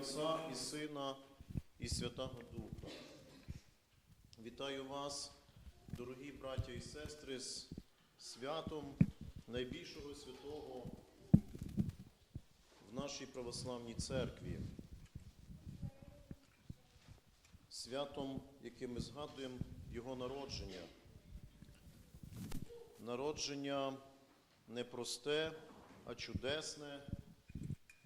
Отця і Сина і Святого Духа. Вітаю вас, дорогі браття і сестри, з святом найбільшого святого в нашій православній церкві. Святом, яким ми згадуємо Його народження. Народження непросте, а чудесне,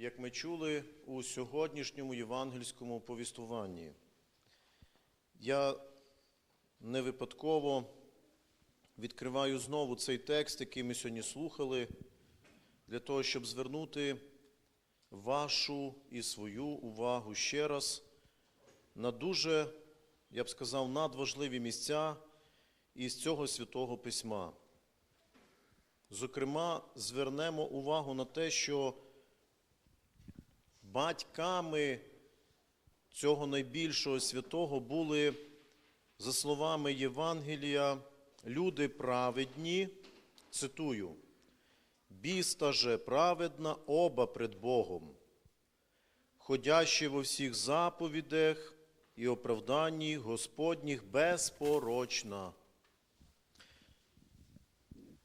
як ми чули у сьогоднішньому євангельському повістуванні. Я не випадково відкриваю знову цей текст, який ми сьогодні слухали, для того, щоб звернути вашу і свою увагу ще раз на дуже, я б сказав, надважливі місця із цього святого письма. Зокрема, звернемо увагу на те, що батьками цього найбільшого святого були, за словами Євангелія, люди праведні, цитую, біста же праведна оба пред Богом, ходящі во всіх заповідях і оправданні Господніх безпорочна.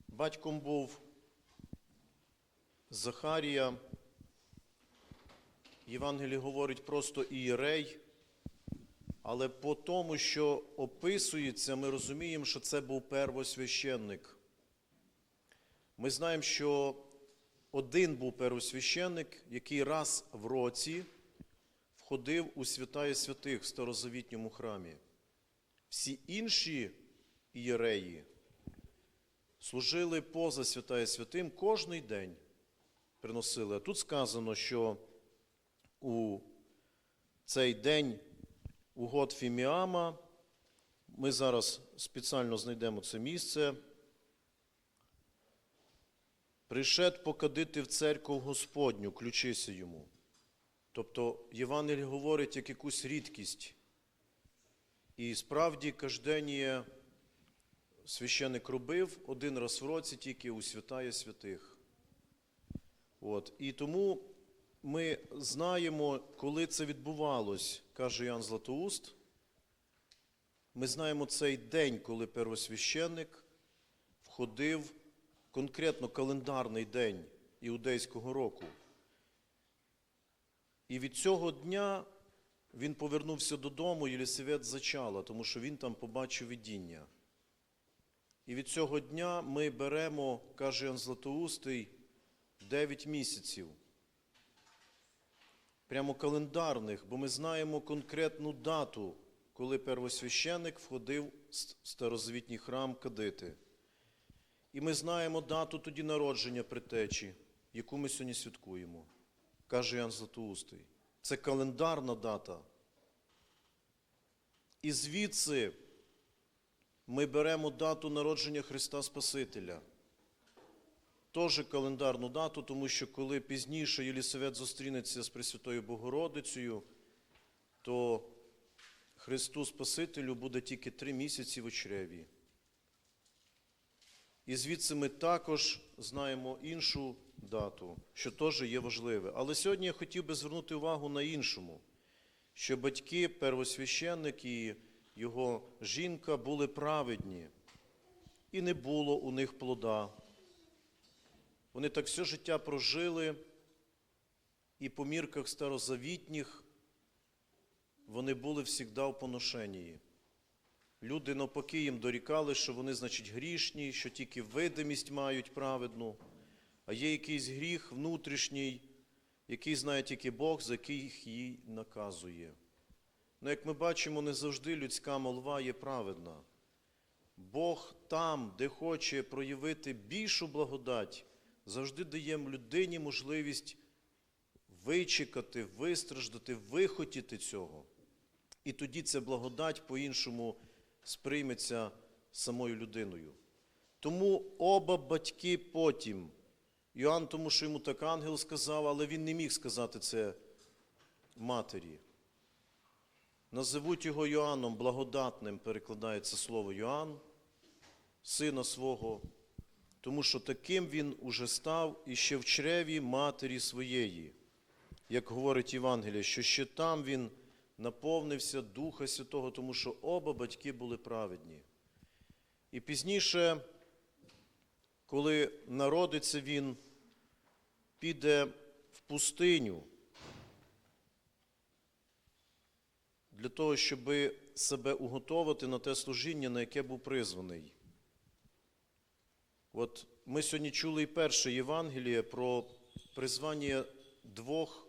Батьком був Захарія. Євангеліє говорить просто ієрей, але по тому, що описується, ми розуміємо, що це був первосвященник. Ми знаємо, що один був первосвященник, який раз в році входив у святая святих в старозавітньому храмі. Всі інші ієреї служили поза святая святим кожний день приносили. А тут сказано, що у цей день у год Фіміама, ми зараз спеціально знайдемо це місце, пришед покадити в церкву Господню, ключися йому. Тобто Євангелій говорить як якусь рідкість. І справді кожденіє священик робив один раз в році тільки у святая святих. От. І тому ми знаємо, коли це відбувалось, каже Ян Златоуст. Ми знаємо цей день, коли первосвященник входив конкретно календарний день іудейського року. І від цього дня він повернувся додому, Єлісавет зачала, тому що він там побачив видіння. І від цього дня ми беремо, каже Ян Златоустий, 9 місяців. Прямо календарних, бо ми знаємо конкретну дату, коли первосвященик входив в старозвітній храм кадити. І ми знаємо дату тоді народження притечі, яку ми сьогодні святкуємо, каже Ян Златоустий. Це календарна дата. І звідси ми беремо дату народження Христа Спасителя. Теж календарну дату, тому що коли пізніше Єлісавет зустрінеться з Пресвятою Богородицею, то Христу Спасителю буде тільки три місяці в очреві. І звідси ми також знаємо іншу дату, що теж є важливе. Але сьогодні я хотів би звернути увагу на іншому, що батьки, первосвященник і його жінка були праведні, і не було у них плода. Вони так все життя прожили, і по мірках старозавітніх вони були завжди в поношенні. Люди навпаки їм дорікали, що вони, значить, грішні, що тільки видимість мають праведну, а є якийсь гріх внутрішній, який знає тільки Бог, за який їх їй наказує. Ну, як ми бачимо, не завжди людська молва є праведна. Бог там, де хоче проявити більшу благодать, завжди дає людині можливість вичекати, вистраждати, вихотіти цього. І тоді ця благодать по-іншому сприйметься самою людиною. Тому оба батьки потім, Йоанн, тому що йому так ангел сказав, але він не міг сказати це матері. Називуть його Йоанном благодатним, перекладається слово Йоанн, сина свого, тому що таким він уже став іще в чреві матері своєї. як говорить Євангеліє, що ще там він наповнився Духа Святого, тому що оба батьки були праведні. І пізніше, коли народиться він, піде в пустиню для того, щоб себе уготовити на те служіння, на яке був призваний. От ми сьогодні чули і перше Євангеліє про призвання двох,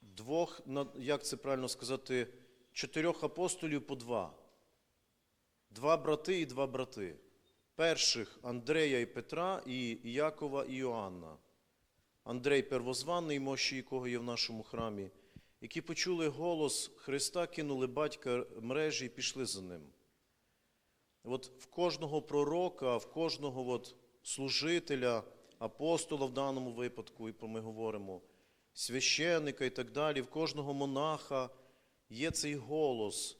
двох, як це правильно сказати, чотирьох апостолів по два. Два брати і два брати. Перших Андрея і Петра, і Якова і Йоанна. Андрей первозваний, мощі якого є в нашому храмі, які почули голос Христа, кинули батька мережі і пішли за ним. От в кожного пророка, в кожного от служителя, апостола в даному випадку, і ми говоримо, священника і так далі, в кожного монаха є цей голос,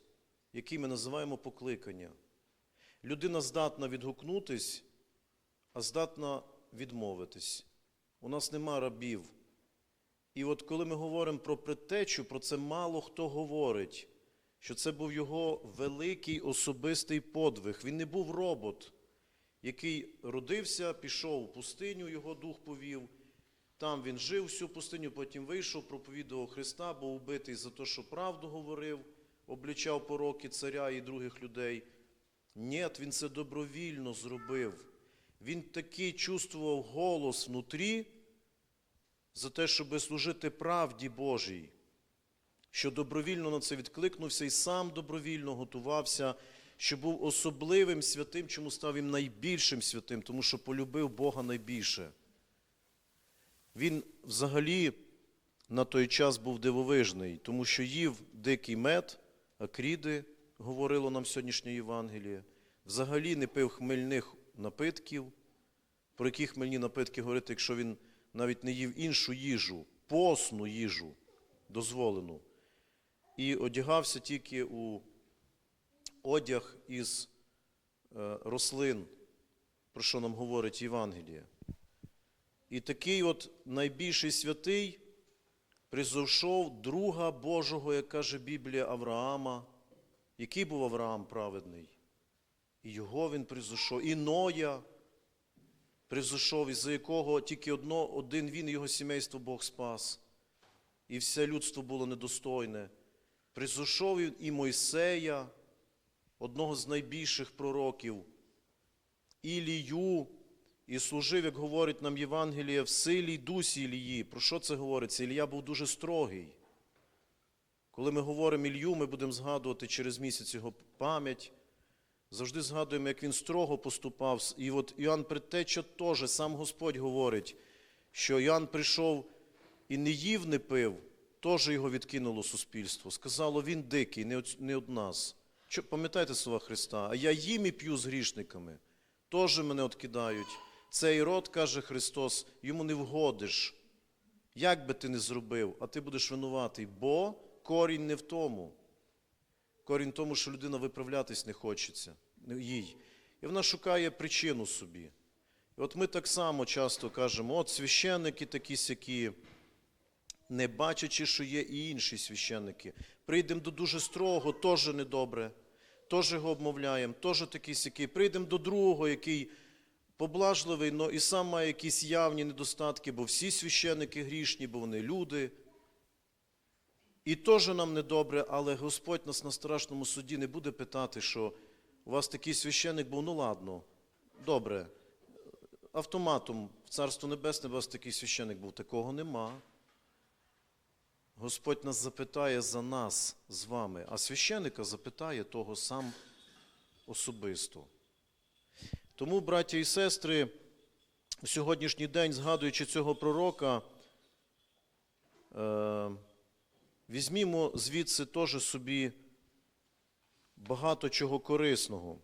який ми називаємо покликання. Людина здатна відгукнутись, а здатна відмовитись. У нас нема рабів. І от коли ми говоримо про предтечу, про це мало хто говорить, що це був його великий особистий подвиг. Він не був робот, який родився, пішов в пустиню, його дух повів. Там він жив всю пустиню, потім вийшов, проповідував Христа, був убитий за те, що правду говорив, облічав пороки царя і других людей. Ні, він це добровільно зробив. Він такий чувствував голос внутрі за те, щоб служити правді Божій, що добровільно на це відкликнувся і сам добровільно готувався, що був особливим святим, чому став він найбільшим святим, тому що полюбив Бога найбільше. Він взагалі на той час був дивовижний, тому що їв дикий мед, акріди, говорило нам сьогоднішнє Євангеліє, взагалі не пив хмельних напитків, про які хмельні напитки говорити, якщо він навіть не їв іншу їжу, посну їжу дозволену, і одягався тільки у одяг із е, рослин, про що нам говорить Євангеліє. І такий от найбільший святий призовшов друга Божого, як каже Біблія, Авраама. Який був Авраам праведний? І його він призойшов, і Ноя призойшов, із за якого тільки одно, один він і його сімейство Бог спас. І все людство було недостойне. Призойшов він і Мойсея, одного з найбільших пророків, Ілію, і служив, як говорить нам Євангеліє, в силі й дусі Ілії. Про що це говориться? Ілія був дуже строгий. Коли ми говоримо Ілью, ми будемо згадувати через місяць його пам'ять. Завжди згадуємо, як він строго поступав. І от Іоанн Предтеча теж, сам Господь говорить, що Іоанн прийшов і не їв, не пив, теж його відкинуло суспільство. Сказало, він дикий, не от, не од нас. Що, пам'ятаєте слова Христа? А я їм і п'ю з грішниками, теж мене откидають. Цей род, каже Христос, йому не вгодиш. Як би ти не зробив, а ти будеш винуватий, бо корінь не в тому. Корінь в тому, що людина виправлятись не хочеться їй. І вона шукає причину собі. І от ми так само часто кажемо, от священники такі сякі, не бачачи, що є і інші священники. Прийдемо до дуже строгого, теж недобре, теж його обмовляємо, теж такий сякий. Прийдемо до другого, який поблажливий, але і сам має якісь явні недостатки, бо всі священники грішні, бо вони люди. І теж нам недобре, але Господь нас на страшному суді не буде питати, що у вас такий священик був, ну ладно, добре. Автоматом в Царство Небесне у вас такий священик був, такого нема. Господь нас запитає за нас з вами, а священика запитає того сам особисто. Тому, браття і сестри, в сьогоднішній день, згадуючи цього пророка, е, візьмімо звідси теж собі багато чого корисного.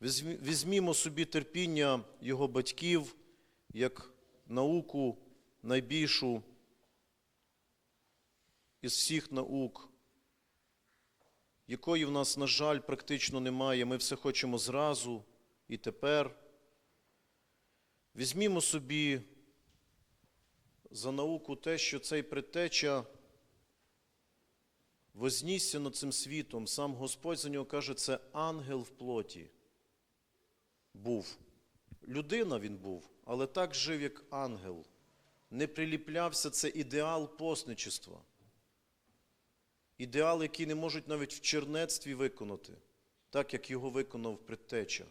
Візьмімо собі терпіння його батьків як науку найбільшу із всіх наук, якої в нас, на жаль, практично немає. Ми все хочемо зразу і тепер. Візьмімо собі за науку те, що цей предтеча вознісся над цим світом. Сам Господь за нього каже, це ангел в плоті. Був. Людина він був, але так жив, як ангел. Не приліплявся це ідеал постничества. Ідеал, який не можуть навіть в чернецтві виконати, так як його виконав предтеча.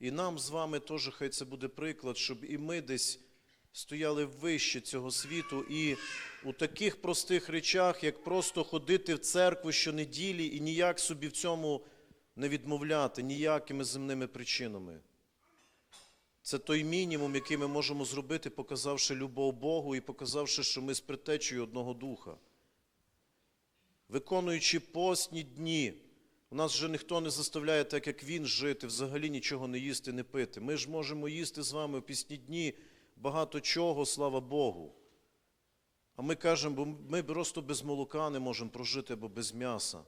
І нам з вами теж хай це буде приклад, щоб і ми десь стояли вище цього світу, і у таких простих речах, як просто ходити в церкву щонеділі і ніяк собі в цьому не відмовляти, ніякими земними причинами. Це той мінімум, який ми можемо зробити, показавши любов Богу і показавши, що ми з предтечею одного духа. Виконуючи постні дні, у нас вже ніхто не заставляє, так як він, жити, взагалі нічого не їсти, не пити. Ми ж можемо їсти з вами в пісні дні багато чого, слава Богу. А ми кажемо, бо ми просто без молока не можемо прожити або без м'яса.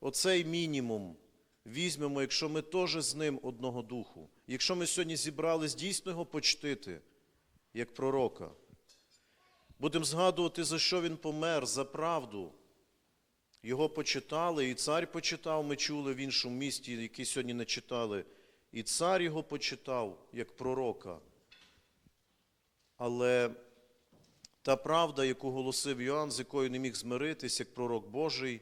Оцей мінімум візьмемо, якщо ми теж з ним одного духу. Якщо ми сьогодні зібрались дійсно його почтити, як пророка, будемо згадувати, за що він помер, за правду. Його почитали, і цар почитав, ми чули в іншому місті, який сьогодні не читали. І цар його почитав як пророка. Але та правда, яку голосив Йоанн, з якою не міг змиритись, як пророк Божий,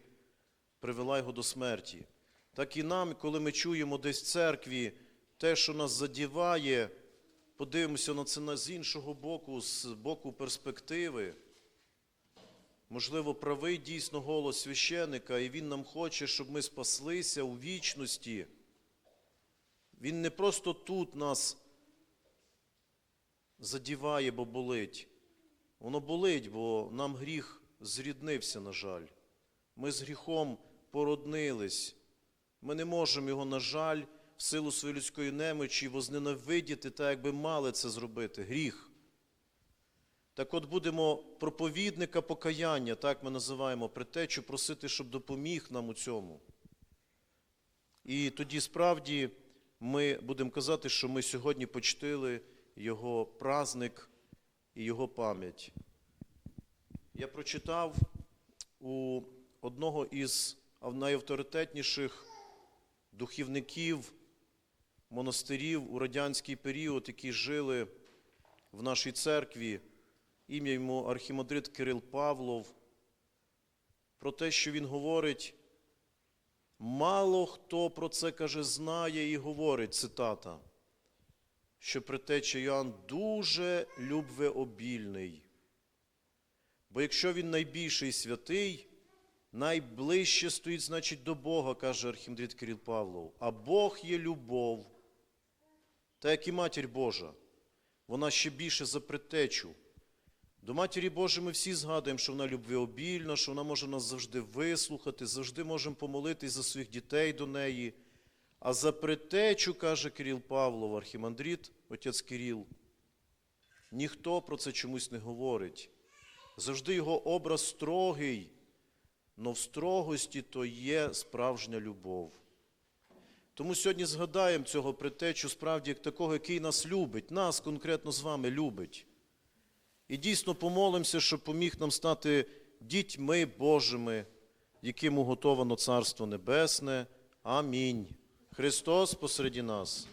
привела його до смерті. Так і нам, коли ми чуємо десь в церкві те, що нас задіває, подивимося на це з іншого боку, з боку перспективи. Можливо, правий дійсно голос священика, і він нам хоче, щоб ми спаслися у вічності. Він не просто тут нас задіває, бо болить. Воно болить, бо нам гріх зріднився, на жаль. Ми з гріхом породнились. Ми не можемо його, на жаль, в силу своєї людської немочі возненавидіти, так якби мали це зробити. Гріх. Так от будемо проповідника покаяння, так ми називаємо притечу, просити, щоб допоміг нам у цьому. І тоді справді ми будемо казати, що ми сьогодні почтили його праздник і його пам'ять. Я прочитав у одного із найавторитетніших духівників монастирів у радянський період, які жили в нашій церкві, ім'я йому архімандрит Кирил Павлов, про те, що він говорить, мало хто про це каже, знає і говорить, цитата, що притеча Йоанн дуже любвеобільний. Бо якщо він найбільший святий, найближче стоїть, значить, до Бога, каже архімандрит Кирил Павлов, а Бог є любов, та як і матір Божа, вона ще більше за предтечу. До Матері Божої ми всі згадуємо, що вона любвеобільна, що вона може нас завжди вислухати, завжди можемо помолитись за своїх дітей до неї. А за предтечу, каже Кирил Павлов, архімандрит, отець Кирил, ніхто про це чомусь не говорить. Завжди його образ строгий, но в строгості то є справжня любов. Тому сьогодні згадаємо цього притечу, справді як такого, який нас любить, нас конкретно з вами любить. І дійсно помолимося, щоб поміг нам стати дітьми Божими, яким уготовано Царство Небесне. Амінь. Христос посереді нас.